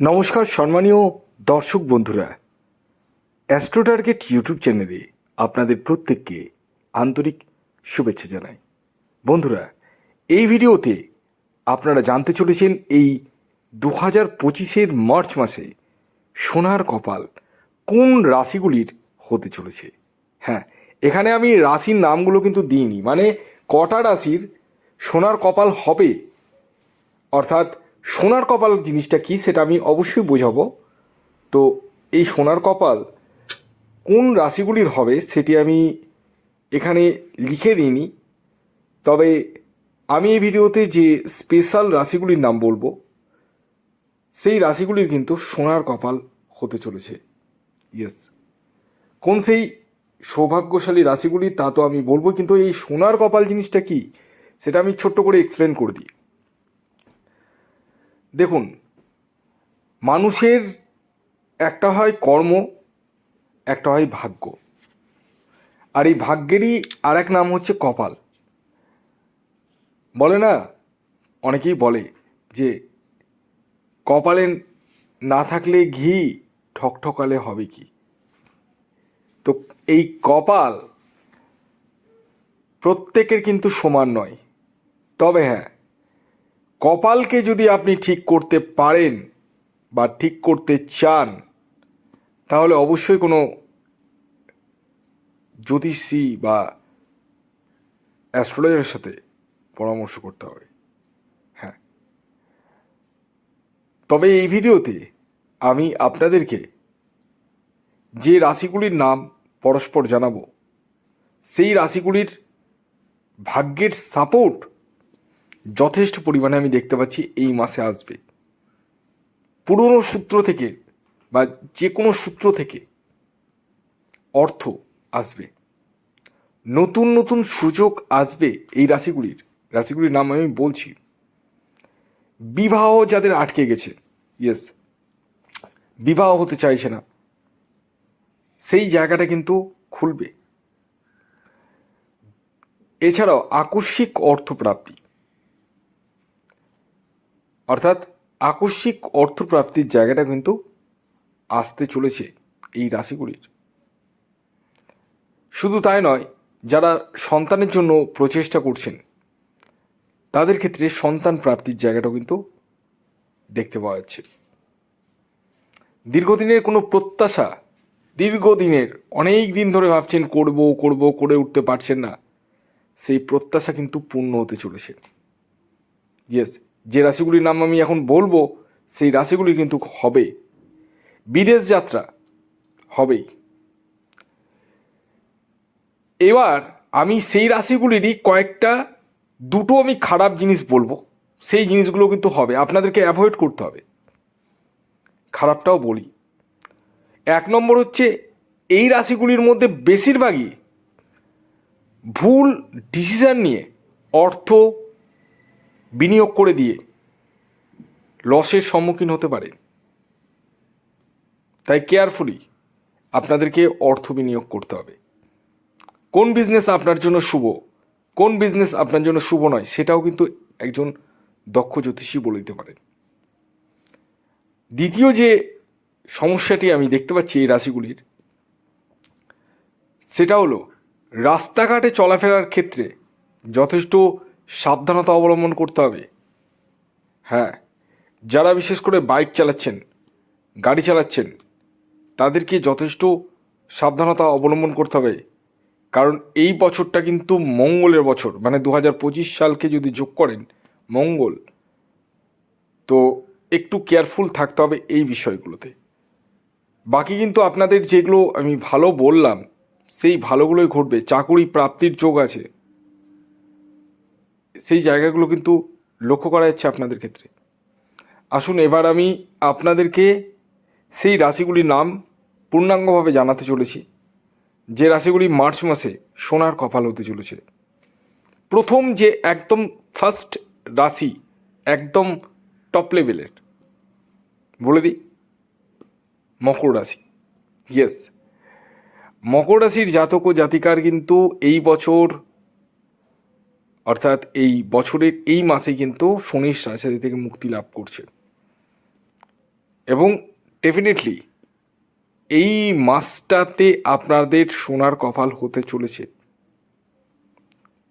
নমস্কার সম্মানীয় দর্শক বন্ধুরা অ্যাস্ট্রো টার্গেট ইউটিউব চ্যানেলে আপনাদের প্রত্যেককে আন্তরিক শুভেচ্ছা জানাই। বন্ধুরা, এই ভিডিওতে আপনারা জানতে চলেছেন এই দু হাজার পঁচিশের মার্চ মাসে সোনার কপাল কোন রাশিগুলির হতে চলেছে? হ্যাঁ এখানে আমি রাশির নামগুলো কিন্তু দিইনি মানে কটা রাশির সোনার কপাল হবে? অর্থাৎ সোনার কপাল জিনিসটা কি সেটা আমি অবশ্যই বোঝাবো। তো এই সোনার কপাল কোন রাশিগুলির হবে সেটি আমি এখানে লিখে দিইনি। তবে আমি এই ভিডিওতে যে স্পেশাল রাশিগুলির নাম বলব, সেই রাশিগুলির কিন্তু সোনার কপাল হতে চলেছে। ইয়েস। কোন সেই সৌভাগ্যশালী রাশিগুলি তা তো আমি বলব, কিন্তু এই সোনার কপাল জিনিসটা কি সেটা আমি ছোট্ট করে এক্সপ্লেন করে দিই। দেখুন, মানুষের একটা হয় কর্ম, একটা হয় ভাগ্য। আর এই ভাগ্যেরই আর এক নাম হচ্ছে কপাল। বলে না? অনেকেই বলে যে কপালে না থাকলে ঘি ঠকঠকালে হবে কি? তো এই কপাল প্রত্যেকের কিন্তু সমান নয়। তবে হ্যাঁ কপালকে যদি আপনি ঠিক করতে পারেন বা ঠিক করতে চান, তাহলে অবশ্যই কোনো জ্যোতিষী বা অ্যাস্ট্রোলজারের সাথে পরামর্শ করতে হবে। হ্যাঁ। তবে এই ভিডিওতে আমি আপনাদেরকে যে রাশিগুলির নাম পরস্পর জানাব, সেই রাশিগুলির ভাগ্যের সাপোর্ট যথেষ্ট পরিমাণে আমি দেখতে পাচ্ছি এই মাসে আসবে। পুরনো সূত্র থেকে বা যে কোনো সূত্র থেকে অর্থ আসবে। নতুন নতুন সুযোগ আসবে এই রাশিগুলির। রাশিগুলির নাম আমি বলছি। বিবাহ যাদের আটকে গেছে ইয়েস বিবাহ হতে চাইছে না। সেই জায়গাটা কিন্তু খুলবে। এছাড়াও আকস্মিক অর্থপ্রাপ্তি। অর্থাৎ আকস্মিক অর্থপ্রাপ্তির জায়গাটা কিন্তু আসতে চলেছে এই রাশিগুলির। শুধু তাই নয়, যারা সন্তানের জন্য প্রচেষ্টা করছেন, তাদের ক্ষেত্রে সন্তান প্রাপ্তির জায়গাটাও কিন্তু দেখতে পাওয়া যাচ্ছে। দীর্ঘদিনের কোনো প্রত্যাশা, দীর্ঘদিনের, অনেক দিন ধরে ভাবছেন, করব করব, করে উঠতে পারছেন না, সেই প্রত্যাশা কিন্তু পূর্ণ হতে চলেছে। ইয়েস যে রাশিগুলির নাম আমি এখন বলব, সেই রাশিগুলি কিন্তু হবে। বিদেশ যাত্রা হবেই। এবার আমি সেই রাশিগুলিরই কয়েকটা, দুটো আমি খারাপ জিনিস বলব। সেই জিনিসগুলো কিন্তু হবে, আপনাদেরকে অ্যাভয়েড করতে হবে। খারাপটাও বলি। এক নম্বর হচ্ছে, এই রাশিগুলির মধ্যে বেশিরভাগই ভুল ডিসিশন নিয়ে অর্থ বিনিয়োগ করে দিয়ে লসের সম্মুখীন হতে পারে। তাই কেয়ারফুলি আপনাদেরকে অর্থ বিনিয়োগ করতে হবে। কোন বিজনেস আপনার জন্য শুভ, কোন বিজনেস আপনার জন্য শুভ নয়, সেটাও কিন্তু একজন দক্ষ জ্যোতিষী বলে দিতে পারেন। দ্বিতীয় যে সমস্যাটি আমি দেখতে পাচ্ছি এই রাশিগুলির, সেটা হলো, রাস্তাঘাটে চলাফেরার ক্ষেত্রে যথেষ্ট সাবধানতা অবলম্বন করতে হবে। হ্যাঁ যারা বিশেষ করে বাইক চালাচ্ছেন, গাড়ি চালাচ্ছেন, তাদেরকে যথেষ্ট সাবধানতা অবলম্বন করতে হবে। কারণ এই বছরটা কিন্তু মঙ্গলের বছর মানে দু হাজার পঁচিশ সালকে যদি যোগ করেন, মঙ্গল। তো একটু কেয়ারফুল থাকতে হবে এই বিষয়গুলোতে। বাকি কিন্তু আপনাদের যেগুলো আমি ভালো বললাম, সেই ভালোগুলোই ঘটবে। চাকুরি প্রাপ্তির যোগ আছে। সেই জায়গাগুলো কিন্তু লক্ষ্য করা যাচ্ছে আপনাদের ক্ষেত্রে। আসুন এবার আমি আপনাদেরকে সেই রাশিগুলির নাম পূর্ণাঙ্গভাবে জানাতে চলেছি। যে রাশিগুলি মার্চ মাসে সোনার কপাল হতে চলেছে। প্রথম যে একদম ফার্স্ট রাশি, একদম টপ লেভেলের বলে দিই, মকর রাশি। ইয়েস মকর রাশির জাতক ও জাতিকার কিন্তু এই বছর অর্থাৎ এই বছরের এই মাসে কিন্তু শনির সাথে থেকে মুক্তি লাভ করছে। এবং ডেফিনেটলি এই মাসটাতে আপনাদের সোনার কপাল হতে চলেছে।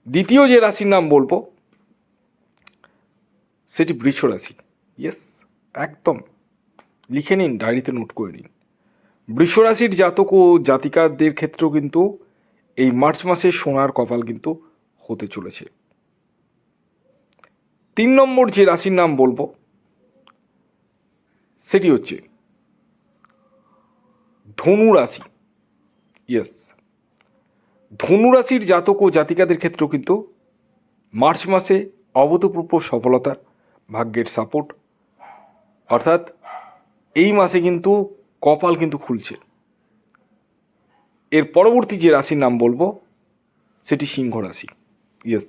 দ্বিতীয় যে রাশির নাম বলব, সেটি বৃষ রাশি। ইয়েস একদম। লিখে নিন, ডায়েরিতে নোট করে নিন। বৃষ রাশির জাতক ও জাতিকাদের ক্ষেত্রেও কিন্তু এই মার্চ মাসে সোনার কপাল কিন্তু হতে চলেছে। তিন নম্বর যে রাশির নাম বলব, সেটি হচ্ছে ধনু রাশি। ইয়েস ধনু রাশির জাতক ও জাতিকাদের ক্ষেত্রেও কিন্তু মার্চ মাসে অভূতপূর্ব সফলতার ভাগ্যের সাপোর্ট অর্থাৎ এই মাসে কিন্তু কপাল কিন্তু খুলছে। এর পরবর্তী যে রাশির নাম বলব, সেটি সিংহ রাশি। ইয়েস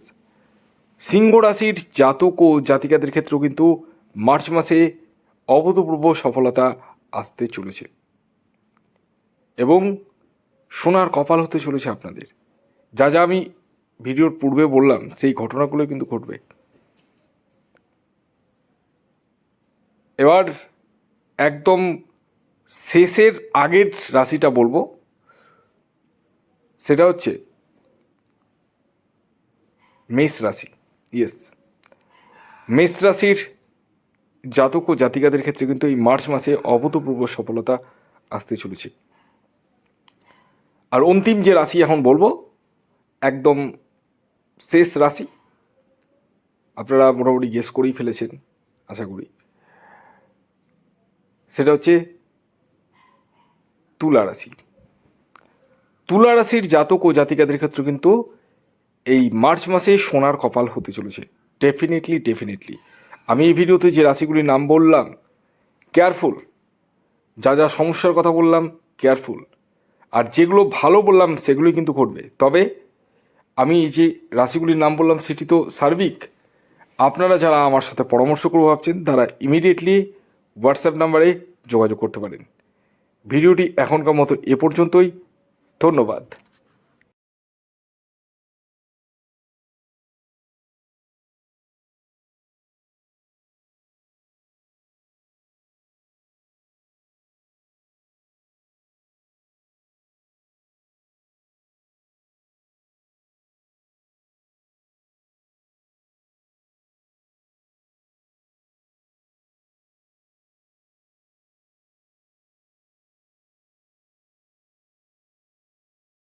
সিংহ রাশির জাতক ও জাতিকাদের ক্ষেত্রেও কিন্তু মার্চ মাসে অভূতপূর্ব সফলতা আসতে চলেছে। এবং সোনার কপাল হতে চলেছে আপনাদের। যা যা আমি ভিডিওর পূর্বে বললাম, সেই ঘটনাগুলো কিন্তু ঘটবে। এবার একদম শেষের আগের রাশিটা বলব। সেটা হচ্ছে মেষ রাশি। ইয়েস মেষ রাশির জাতক ও জাতিকাদের ক্ষেত্রে কিন্তু এই মার্চ মাসে অভূতপূর্ব সফলতা আসতে চলেছে। আর অন্তিম যে রাশি এখন বলব, একদম শেষ রাশি। আপনারা মোটামুটি গেস করেই ফেলেছেন, আশা করি। সেটা হচ্ছে তুলা রাশি। তুলা রাশির জাতক ও জাতিকাদের ক্ষেত্রে কিন্তু এই মার্চ মাসে সোনার কপাল হতে চলেছে। ডেফিনেটলি ডেফিনেটলি আমি এই ভিডিওতে যে রাশিগুলির নাম বললাম কেয়ারফুল যা যা সমস্যার কথা বললাম কেয়ারফুল আর যেগুলো ভালো বললাম, সেগুলোই কিন্তু ঘটবে। তবে আমি যে রাশিগুলির নাম বললাম, সেটি তো সার্বিক। আপনারা যারা আমার সাথে পরামর্শ করব ভাবছেন, তারা ইমিডিয়েটলি হোয়াটসঅ্যাপ নাম্বারে যোগাযোগ করতে পারেন। ভিডিওটি এখনকার মতো এ পর্যন্তই। ধন্যবাদ।